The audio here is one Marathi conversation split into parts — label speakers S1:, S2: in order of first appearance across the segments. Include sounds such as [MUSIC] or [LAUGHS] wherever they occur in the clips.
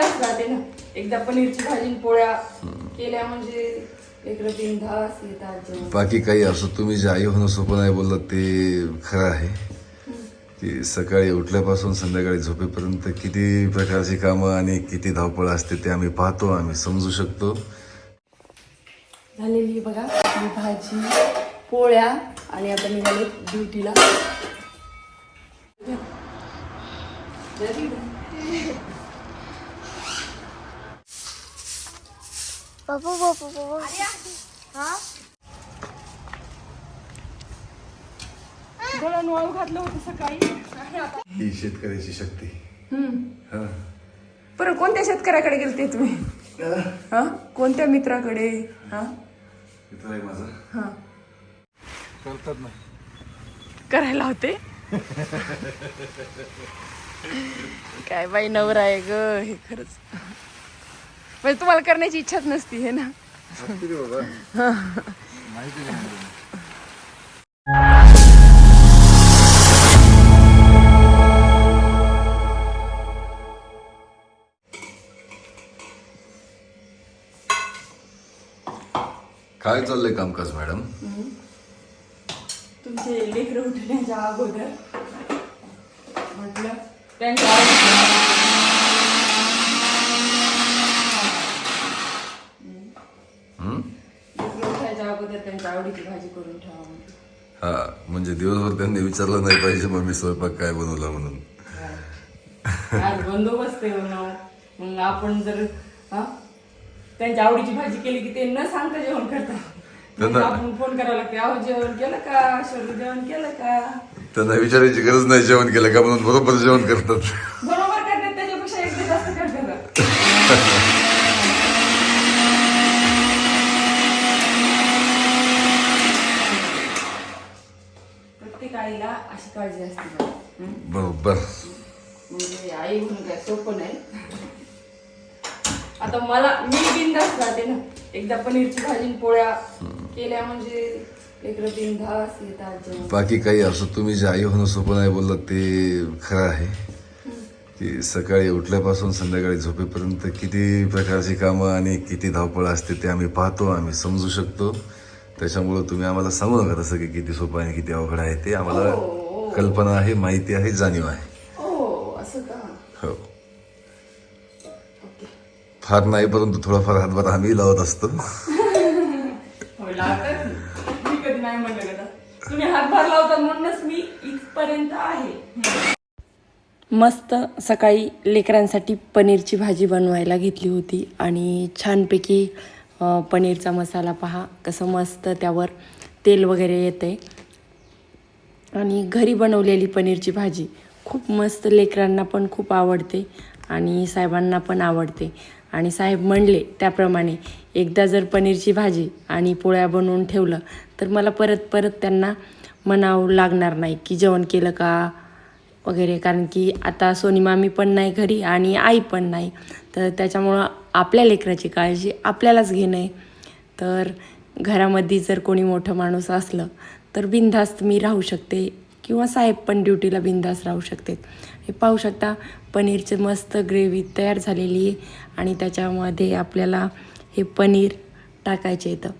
S1: बिंदास राहते ना. एकदा पनीरची भाजी पोळ्या केल्या म्हणजे
S2: बाकी काही असो तुम्ही जे आई होणं सोपं नाही बोललात ते खरं आहे. की सकाळी उठल्यापासून संध्याकाळी झोपेपर्यंत किती प्रकारची कामं आणि किती धावपळ असते ते आम्ही पाहतो आम्ही समजू शकतो.
S1: झालेली बघा ही भाजी पोळ्या आणि आता निघाले ड्युटीला.
S3: बाबू बाबू बाबू
S1: गळण वाळू घातलं होतं सकाळी
S2: ही शेतकऱ्याची शक्ती. हा.
S1: बरं कोणत्या शेतकऱ्याकडे गेलते तुम्ही? हा? कोणत्या मित्राकडे? हा?
S2: मित्र आहे माझा.
S1: हा.
S2: करतात
S1: करायला होते? [LAUGHS] काय बाई नवरा आहे ग हे खरंच. म्हणजे तुम्हाला करण्याची इच्छाच नसती हे ना?
S2: काय चाललंय कामकाज मॅडम?
S1: तुमचे लेकरं उठण्याच्या अगोदर म्हटलं त्यांच्या आवडीचं- लेकरं उठायच्या अगोदर त्यांच्या आवडीची भाजी करून ठेवा म्हटलं.
S2: हा म्हणजे दिवसभर त्यांनी विचारलं नाही पाहिजे मग मी स्वयंपाक काय बनवला म्हणून?
S1: आज बंदोबस्त आहे मग आपण जर हा त्यांच्या आवडीची भाजी केली की ते न सांगता जेवण करतात मग
S2: त्यांना-
S1: आपण फोन करावं लागते अहो जेवण केलं का? जेवण केलं का?
S2: त्यांना विचारायची गरज नाही जेवण केलं का? म्हणून बरोबर जेवण करतात.
S1: बरोबर करतात त्याच्यापेक्षा एकदा जास्त करतात. [LAUGHS] काळजी असते. हं?
S2: बरोबर.
S1: म्हणजे आई म्हणून काय सोपं नाही. आता मला मी बिंदास राहते ना. एकदा पनीरची भाजी आणि पोळ्या केल्या म्हणजे लेकरं बिंदास येतात जेवण.
S2: बाकी काही असो तुम्ही जे आई होणं सोपं नाही बोललात ते खरं आहे. की सकाळी उठल्यापासून संध्याकाळी झोपेपर्यंत किती प्रकारची कामं आणि किती धावपळ असते ते आम्ही पाहतो आम्ही समजू शकतो. त्याच्यामुळं तुम्ही आम्हाला सांगू नका तसं की किती सोपं आहे किती अवघड आहे ते आम्हाला कल्पना आहे माहिती आहे जाणीव आहे.
S1: हो असं का?
S2: हो.
S1: ओके.
S2: फार नाही परंतु थोडाफार हातभार आम्ही लावत असतो.
S1: हो लावतात. मी कधी नाही म्हणलं का? तुम्ही हातभार लावता म्हणूनच मी इथपर्यंत आहे. मस्त सकाळी लेकरांसाठी पनीरची भाजी बनवायला घेतली होती आणि छानपैकी पनीरचा मसाला पहा कसं मस्त त्यावर तेल वगैरे येते आणि घरी बनवलेली पनीरची भाजी. खूप मस्त लेकरांना पण खूप आवडते आणि साहेबांना पण आवडते. आणि साहेब म्हणले त्याप्रमाणे एकदा जर पनीरची भाजी आणि पोळ्या बनवून ठेवलं तर मला परत परत त्यांना म्हणावं लागणार नाही की जेवण केलं का वगैरे. कारण की आता सोनी मामी पण नाही घरी आणि आई पण नाही. तर त्याच्यामुळं आपल्या लेकराची काळजी आपल्यालाच घेणं आहे. तर घरामध्ये जर कोणी मोठं माणूस असलं तर बिनधास्त मी राहू शकते. किंवा साहेब पण ड्युटीला बिनधास्त राहू शकते. हे पाहू शकता पनीरचे मस्त ग्रेव्ही तयार झालेली आहे आणि त्याच्यामध्ये आपल्याला हे पनीर टाकायचे येतं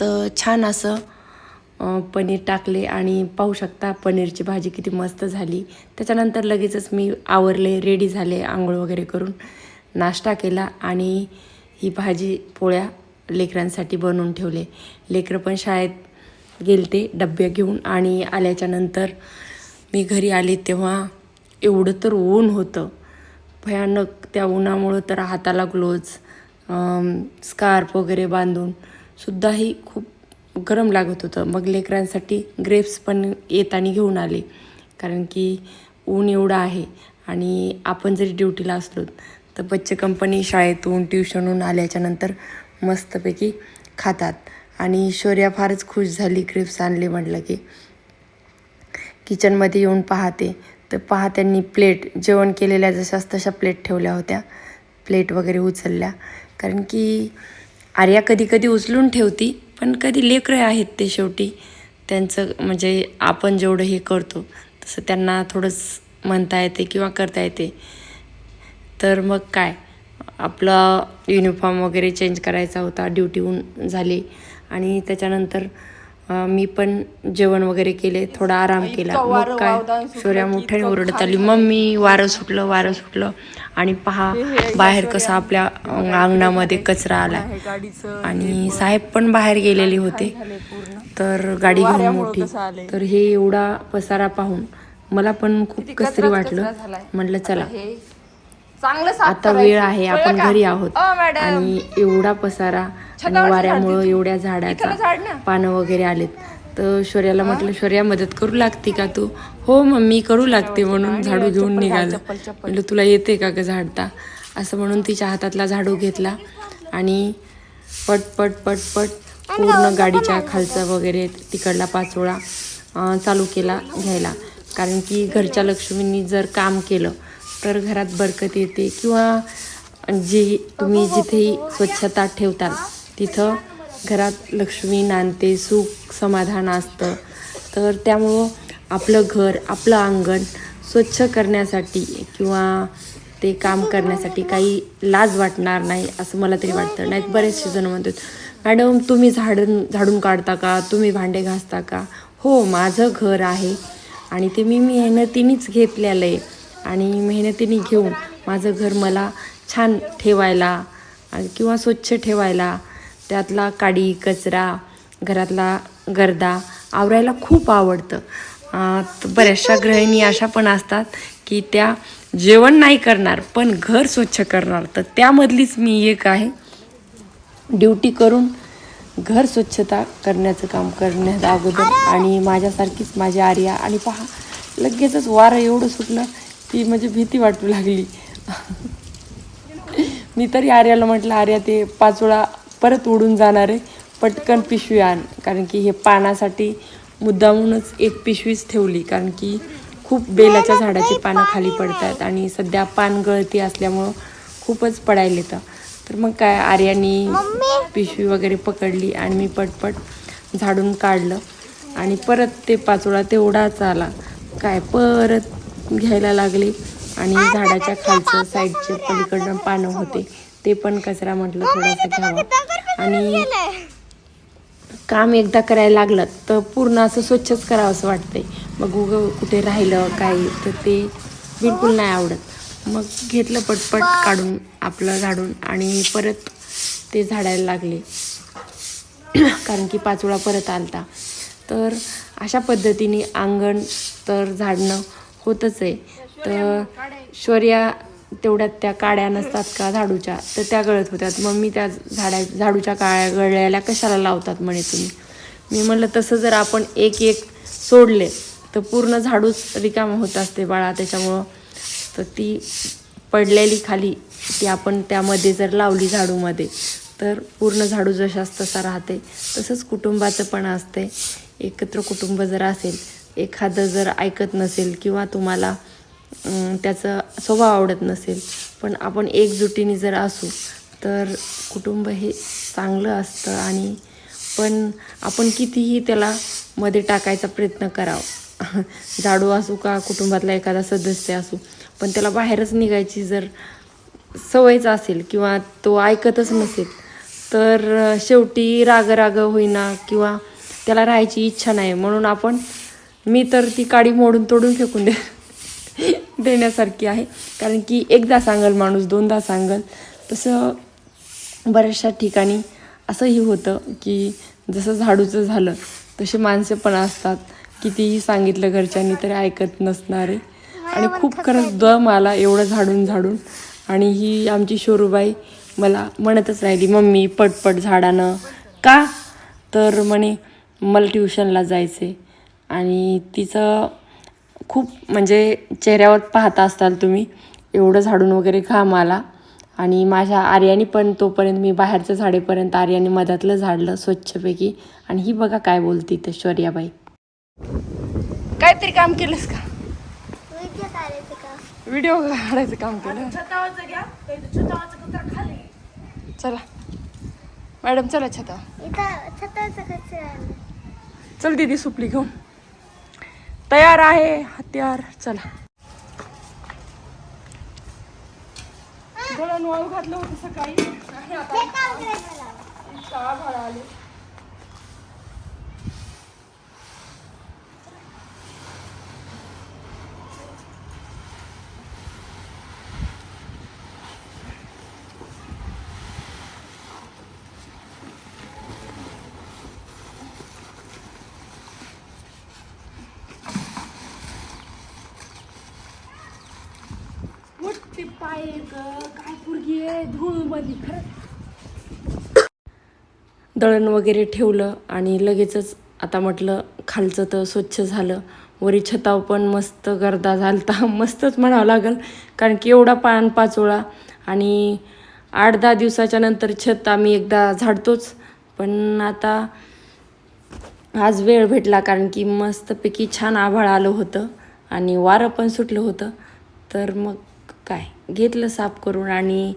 S1: तर छान असं पनीर टाकले आणि पाहू शकता पनीरची भाजी किती मस्त झाली. त्याच्यानंतर लगेचच मी आवरले रेडी झाले आंघोळ वगैरे करून नाश्ता केला आणि ही भाजी पोळ्या लेकरांसाठी बनवून ठेवले. लेकरं पण शाळेत गेलते डब्या घेऊन आणि आल्याच्यानंतर मी घरी आले तेव्हा एवढं तर ऊन होतं. भयानक त्या उन्हामुळं तर हाताला ग्लोज स्कार्फ वगैरे बांधून सुद्धाही खूप गरम लागत होतं. मग लेकरांसाठी ग्रेप्स पण येताना घेऊन आले. कारण की ऊन एवढं आहे आणि आपण जरी ड्युटीला असलो तर बच्चे कंपनी शाळेतून ट्युशनहून आल्याच्यानंतर मस्तपैकी खातात. आणि शौर्या फारच खुश झाली. क्रिप्स आणले म्हटलं की किचनमध्ये येऊन पाहते. तर पहा त्यांनी प्लेट जेवण केलेल्या जशाच तशा प्लेट ठेवल्या होत्या. प्लेट वगैरे उचलल्या. कारण की आर्या कधी कधी उचलून ठेवती पण कधी लेकरं आहेत ते शेवटी. त्यांचं म्हणजे आपण जेवढं हे करतो तसं त्यांना थोडंच म्हणता येते किंवा करता येते. तर मग काय? आपला युनिफॉर्म वगैरे चेंज करायचा होता ड्युटीहून झाली. आणि त्याच्यानंतर मी पण जेवण वगैरे केले थोडा आराम केला. मग काय? शौर्या मोठ्याने ओरडत आली. मम्मी वारं सुटलं वारं सुटलं. आणि पहा बाहेर कसा आपल्या अंगणामध्ये कचरा आला आणि साहेब पण बाहेर गेलेले होते. तर गाडी घेऊन मोठी. तर हे एवढा पसारा पाहून मला पण खूप कसतरी वाटलं. म्हटलं चला. आता वेळ आहे आपण घरी आहोत. आणि एवढा पसारा आणि वाऱ्यामुळं एवढ्या झाडाचा पानं वगैरे आलेत. तर शौर्याला म्हटलं शौर्या मदत करू लागते का तू? हो मम्मी करू लागते म्हणून झाडू घेऊन निघालं. म्हटलं तुला येते का ग झाडता? असं म्हणून तिच्या हातातला झाडू घेतला आणि पट पट पट पट पूर्ण गाडीच्या खालचा वगैरे तिकडला पाचोळा चालू केला घ्यायला. कारण की घरच्या लक्ष्मींनी जर काम केलं तर घरात बरकत येते किंवा जे तुम्ही जिथेही स्वच्छता ठेवताल तिथं घरात लक्ष्मी नांदते सुख समाधान असतं. तर त्यामुळं आपलं घर आपलं अंगण स्वच्छ करण्यासाठी किंवा ते काम करण्यासाठी काही लाज वाटणार नाही असं मला तरी वाटतं. नाही बरेचसे जण म्हणतात मॅडम तुम्ही झाडून झाडून काढता का? तुम्ही भांडे घासता का? हो माझं घर आहे आणि ते मी मेहनतीनेच घेतलेलं आहे. आणि मेहनतीने घेऊन माझं घर मला छान ठेवायला आणि किंवा स्वच्छ ठेवायला त्यातला काडी कचरा घरातला गर्दा आवरायला खूप आवडतं. बऱ्याचशा गृहिणी अशा पण असतात की त्या जेवण नाही करणार पण घर स्वच्छ करणार. तर त्यामधलीच मी एक आहे. ड्युटी करून घर स्वच्छता करण्याचं काम करण्यात अगोदर आणि माझ्यासारखीच माझी आर्या. आणि पहा लगेचच वारं एवढं सुटलं की म्हणजे भीती वाटू लागली. मी तरी आर्याला म्हटलं आर्या ते पाचोळा परत उडून जाणार आहे. पटकन पिशवी आण. कारण की हे पानासाठी मुद्दामूनच एक पिशवीच ठेवली. कारण की खूप बेलाच्या झाडाची पानं खाली पडतात आणि सध्या पान गळती असल्यामुळं खूपच पडायला येतं. तर मग काय आर्यानी पिशवी वगैरे पकडली आणि मी पटपट झाडून काढलं. आणि परत ते पाचोळा तेवढाच आला. काय परत घ्यायला लागले आणि झाडाच्या खालचं साईडचे पलीकडनं पानं होते. ते पण कचरा म्हटलं थोडासा घ्यावा. आणि काम एकदा करायला लागलं तर पूर्ण असं स्वच्छच करावं असं वाटतंय. मग उगं कुठे राहिलं काही तर ते बिलकुल नाही आवडत. मग घेतलं पटपट काढून आपलं झाडून आणि परत ते झाडायला लागले. कारण की पाचोळा परत आलता. तर अशा पद्धतीने अंगण तर झाडणं होतच आहे. तर शौर्या तेवढ्यात त्या काड्या नसतात का झाडूच्या? तर त्या गळत होत्यात. मग मी त्या झाड्या झाडूच्या काळ्या गळलेल्या कशाला लावतात म्हणे तुम्ही? मी म्हणलं तसं जर आपण एक एक सोडले तर पूर्ण झाडूच रिकामं होत असते बाळा त्याच्यामुळं. तर ती पडलेली खाली ती आपण त्यामध्ये जर लावली झाडूमध्ये तर पूर्ण झाडू जशाच तसा राहते. तसंच कुटुंबाचं पण असते एकत्र कुटुंब जर असेल एखादं जर ऐकत नसेल किंवा तुम्हाला त्याचा स्वभाव आवडत नसेल पण आपण एकजुटीने जर असू तर कुटुंब हे चांगलं असतं आणि पण आपण कितीही त्याला मध्ये टाकायचा प्रयत्न करावा. [LAUGHS] झाडू असू का कुटुंबातला एखादा सदस्य असू पण त्याला बाहेरच निघायची जर सवयच असेल किंवा तो ऐकतच नसेल तर शेवटी राग राग होईना किंवा त्याला राहायची इच्छा नाही. म्हणून आपण मी तर ती काडी मोडून तोडून फेकून दे देण्यासारखी आहे. कारण की एकदा सांगल माणूस दोनदा सांगल. तसं बऱ्याचशा ठिकाणी असंही होतं की जसं झाडूचं झालं तसे माणसं पण असतात कितीही सांगितलं घरच्यांनी तरी ऐकत नसणारे. आणि खूप खरंच दम आला एवढं झाडून झाडून. आणि ही आमची शोरूबाई मला म्हणतच राहिली मम्मी पटपट झाडानं का? तर म्हणे मला ट्युशनला जायचे आणि तिचं खूप म्हणजे चेहऱ्यावर पाहता असताल तुम्ही एवढं झाडून वगैरे घाम आला आणि माझ्या आर्याने पण तोपर्यंत मी बाहेरचं झाडेपर्यंत आर्याने मधातलं झाडलं स्वच्छपैकी. आणि ही बघा काय बोलती ते शौर्याबाई. काहीतरी काम केलंस का? व्हिडिओ काढायचं काम केलं. चला. मॅडम चला छता
S3: इथं
S1: चल दीदी सुपली घेऊन. तयार आहे हत्यार. चला. घातलं होतं सकाळी. ते पाय काय पुरगी आहे? धूळमध्ये खरं. दळण वगैरे ठेवलं आणि लगेचच आता म्हटलं खालचं तर स्वच्छ झालं. वरी छताव पण मस्त गर्दा झालता. [LAUGHS] मस्तच म्हणावं लागल कारण की एवढा पान पाचोळा. आणि आठ दहा दिवसाच्या नंतर छत आम्ही एकदा झाडतोच. पण आता आज वेळ भेटला कारण की मस्तपैकी छान आभाळ आलं होतं. आणि वारं पण सुटलं होतं. तर मग काय? घेतलं साफ करून आणि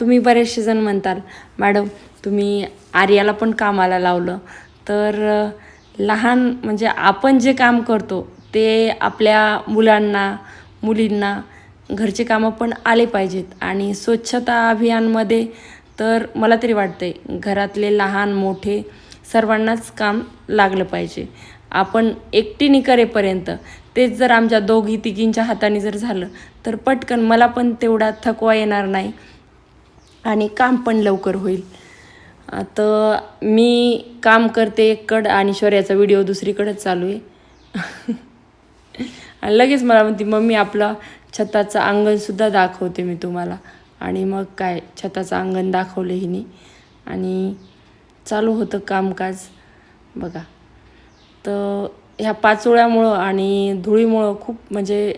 S1: तुम्ही बरेचसे जण म्हणताल मॅडम तुम्ही आर्याला पण कामाला लावलं. तर लहान म्हणजे आपण जे काम करतो ते आपल्या मुलांना मुलींना घरचे कामं पण आले पाहिजेत. आणि स्वच्छता अभियानमध्ये तर मला तरी वाटतंय घरातले लहान मोठे सर्वांनाच काम लागलं पाहिजे. आपण एकटीने करेपर्यंत तेच जर आमच्या दोघी तिघींच्या हाताने जर झालं तर पटकन मला पण तेवढा थकवा येणार नाही आणि काम पण लवकर होईल. आता मी काम करते एककड आणि शौर्याचा व्हिडिओ दुसरीकडेच चालू आहे. आणि [LAUGHS] लगेच मला म्हणते मम्मी आपलं छताचं अंगणसुद्धा दाखवते मी तुम्हाला. आणि मग काय छताचं अंगण दाखवलं हिने आणि चालू होतं कामकाज. बघा. तर ह्या पाचोळ्यामुळं आणि धुळीमुळं खूप म्हणजे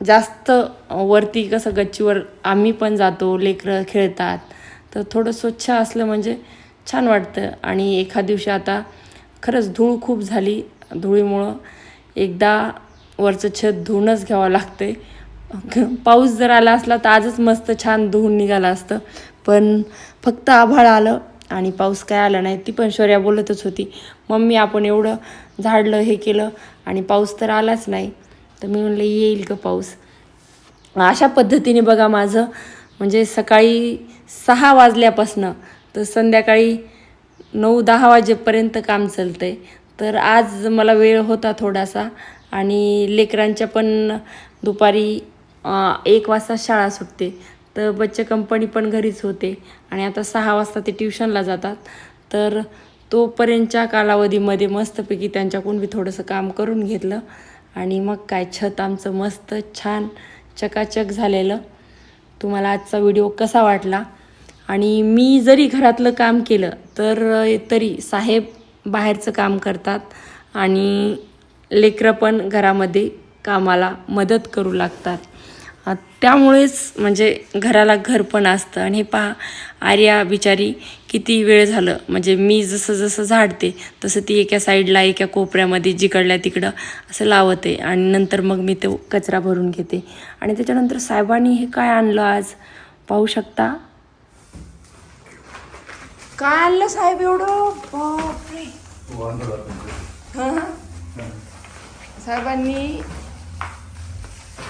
S1: जास्त वरती कसं गच्चीवर आम्ही पण जातो लेकरं खेळतात. तर थोडं स्वच्छ असलं म्हणजे छान वाटतं. आणि एखाद दिवशी आता खरंच धूळ खूप झाली धुळीमुळं. एकदा वरचं छत धुवूनच घ्यावं लागते. पाऊस जर आला असला तर आजच मस्त छान धुवून निघालं असतं. पण फक्त आभाळ आलं. आणि पाऊस काय आला नाही ती पण शौर्या बोलतच होती. मम्मी आपण एवढं झाडलं हे केलं आणि पाऊस तर आलाच नाही. तर मी म्हणलं येईल का पाऊस. अशा पद्धतीने बघा माझं म्हणजे सकाळी सहा वाजल्यापासनं तर संध्याकाळी नऊ दहा वाजेपर्यंत काम चालतं आहे तर आज मला वेळ होता थोडासा आणि लेकरांच्या पण दुपारी एक वाजता शाळा सुटते. तर बच्चे कंपनी पण घरीच होते. आणि आता सहा वाजता ते ट्युशनला जातात. तर तोपर्यंतच्या कालावधीमध्ये मस्तपैकी त्यांच्याकडून मी थोडंसं काम करून घेतलं. आणि मग काय छत आमचं मस्त छान चकाचक झालेलं. तुम्हाला आजचा व्हिडिओ कसा वाटला? आणि मी जरी घरातलं काम केलं तर तरी साहेब बाहेरचं काम करतात. आणि लेकरं पण घरामध्ये कामाला मदत करू लागतात. त्यामुळेच म्हणजे घराला घर पण असतं. आणि हे पहा आर्या बिचारी किती वेळ झालं. म्हणजे मी जसं जसं झाडते तसं ती एका साईडला एका कोपऱ्यामध्ये जिकडल्या तिकडं असं लावते. आणि नंतर मग मी तो कचरा भरून घेते. आणि त्याच्यानंतर साहेबांनी हे काय आणलं आज? पाहू शकता? काय आणलं साहेब एवढं? बापरे. हं, हं. साहेबांनी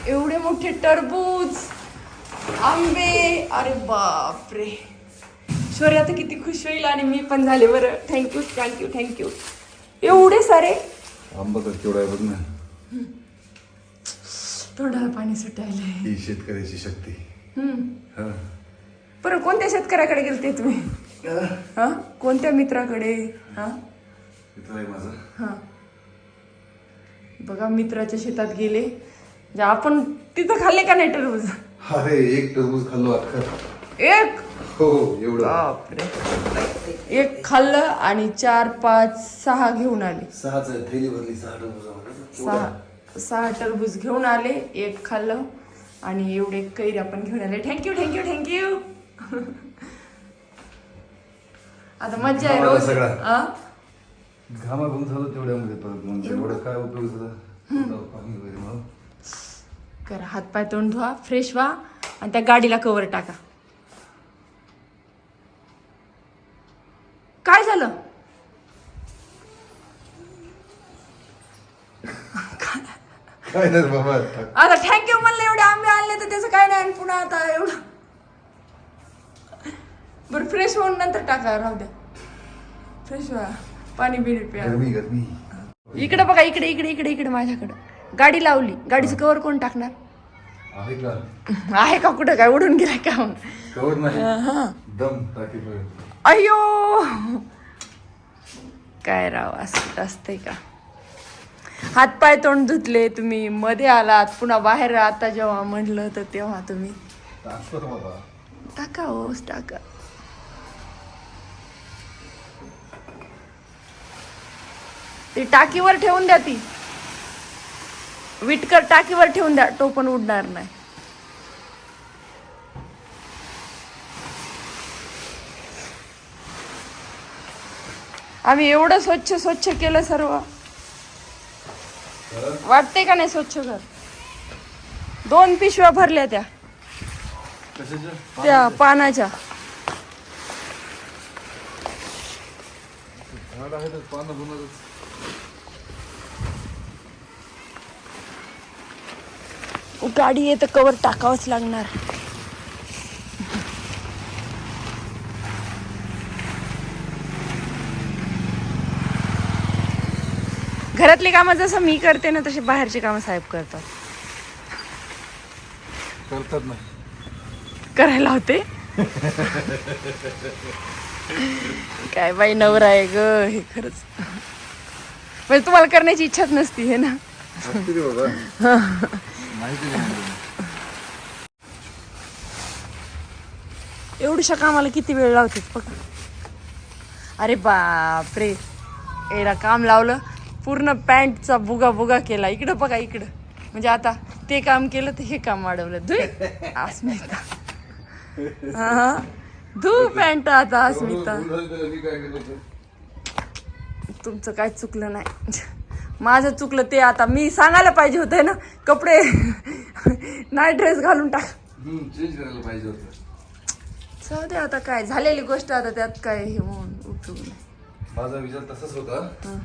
S1: एवढे मोठे टरबूज आंबे अरे बापरे. शौर्य आता किती खुश होईल आणि मी पण झाले बरं. थँक्यू थँक्यू थँक्यू एवढे सारे?
S2: आंबा तर केवढा आहे बघ ना.
S1: तोंडाला पाणी सुटायलंय
S2: ही शेतकऱ्याची शक्ती.
S1: हम्म.
S2: हा.
S1: बरं कोणत्या शेतकऱ्याकडे गेलते तुम्ही? हा? कोणत्या मित्राकडे? हा?
S2: मित्र आहे माझा.
S1: हा. बघा मित्राच्या शेतात गेले. म्हणजे आपण तिथं खाल्ले का नाही टरबूज?
S2: अरे एक टरबूज खाल्लो अख्खा
S1: एक?
S2: हो एवढं.
S1: बापरे. एक खाल्लं आणि चार पाच सहा घेऊन आले.
S2: सहाच थैली भरली सहा टरबूज
S1: सहा सहा टरबूज घेऊन आले एक खाल्लं आणि एवढे कैऱ्या पण घेऊन आले. थँक्यू थँक्यू थँक्यू आता मज्जा आहे रोज.
S2: सगळा.
S1: आ?
S2: घामा घेऊन झालं तेवढ्यामध्ये परत मग. एवढं काय उपयोग झाला?
S1: करा. हातपाय तोंड धुवा फ्रेश व्हा आणि त्या गाडीला कवर टाका. काय झालं?
S2: काय नाही रे बाबा
S1: आता. थँक्यू म्हणलं एवढे आंबे आणले तर त्याचं काय नाही आणि पुन्हा आता एवढं.
S4: फ्रेश होऊन नंतर टाका राहू द्या. फ्रेश व्हा. पाणी बिणी प्या.
S2: गरमी गरमी.
S4: इकडे बघा इकडे इकडे इकडे इकडे माझ्याकडं. गाडी लावली. गाडीचं कवर कोण टाकणार? [LAUGHS]
S2: आहे का?
S4: कुठं? काय उडून गेलाय का?
S2: कवर नाही.
S4: हा अयो काय राव असं असतंय का? हातपाय तोंड धुतले तुम्ही मध्ये आलात पुन्हा बाहेर आता जेव्हा म्हणलं तर तेव्हा तुम्ही. टाका हो टाका. ती टाकीवर ठेवून द्या ती. विटकर टाकीवर ठेवून द्या टोपण उडणार नाही. आम्ही एवढं स्वच्छ स्वच्छ केलं सर्व. वाटते का नाही स्वच्छ घर? दोन पिशव्या भरल्या त्या. त्या पानाच्या.
S2: झाड आहे तर
S4: गाडी कवर टाकावंच लागणार. घरातली कामं जसं मी करते ना तशी बाहेरची कामं साहेब करतात.
S2: करतात ना.
S4: करायला होते. काय बाई नवरा आहे ग हे खरंच. म्हणजे तुम्हाला करण्याची इच्छाच नसती हे ना?
S2: माहिती नाही
S4: एवढ्याशा कामाला किती वेळ लावते बघा. अरे बापरे. एवढा काम लावलं पूर्ण पॅन्टचा बुगा बुगा केला. इकडं बघा इकडं. म्हणजे आता ते काम केलं तर हे काम वाढवलं. धुई अस्मिता. हा. धू पॅन्ट आता अस्मिता. तुमचं काय चुकलं नाही. माझं चुकलं ते आता मी सांगायला पाहिजे होते ना. कपडे नाही ड्रेस घालून टाक.
S2: चेंज करायला पाहिजे होतं.
S4: जाऊ दे आता काय झालेली गोष्ट आता त्यात काय हे म्हणून उपयोग नाही
S2: माझा विचार तसाच होता.
S4: हं.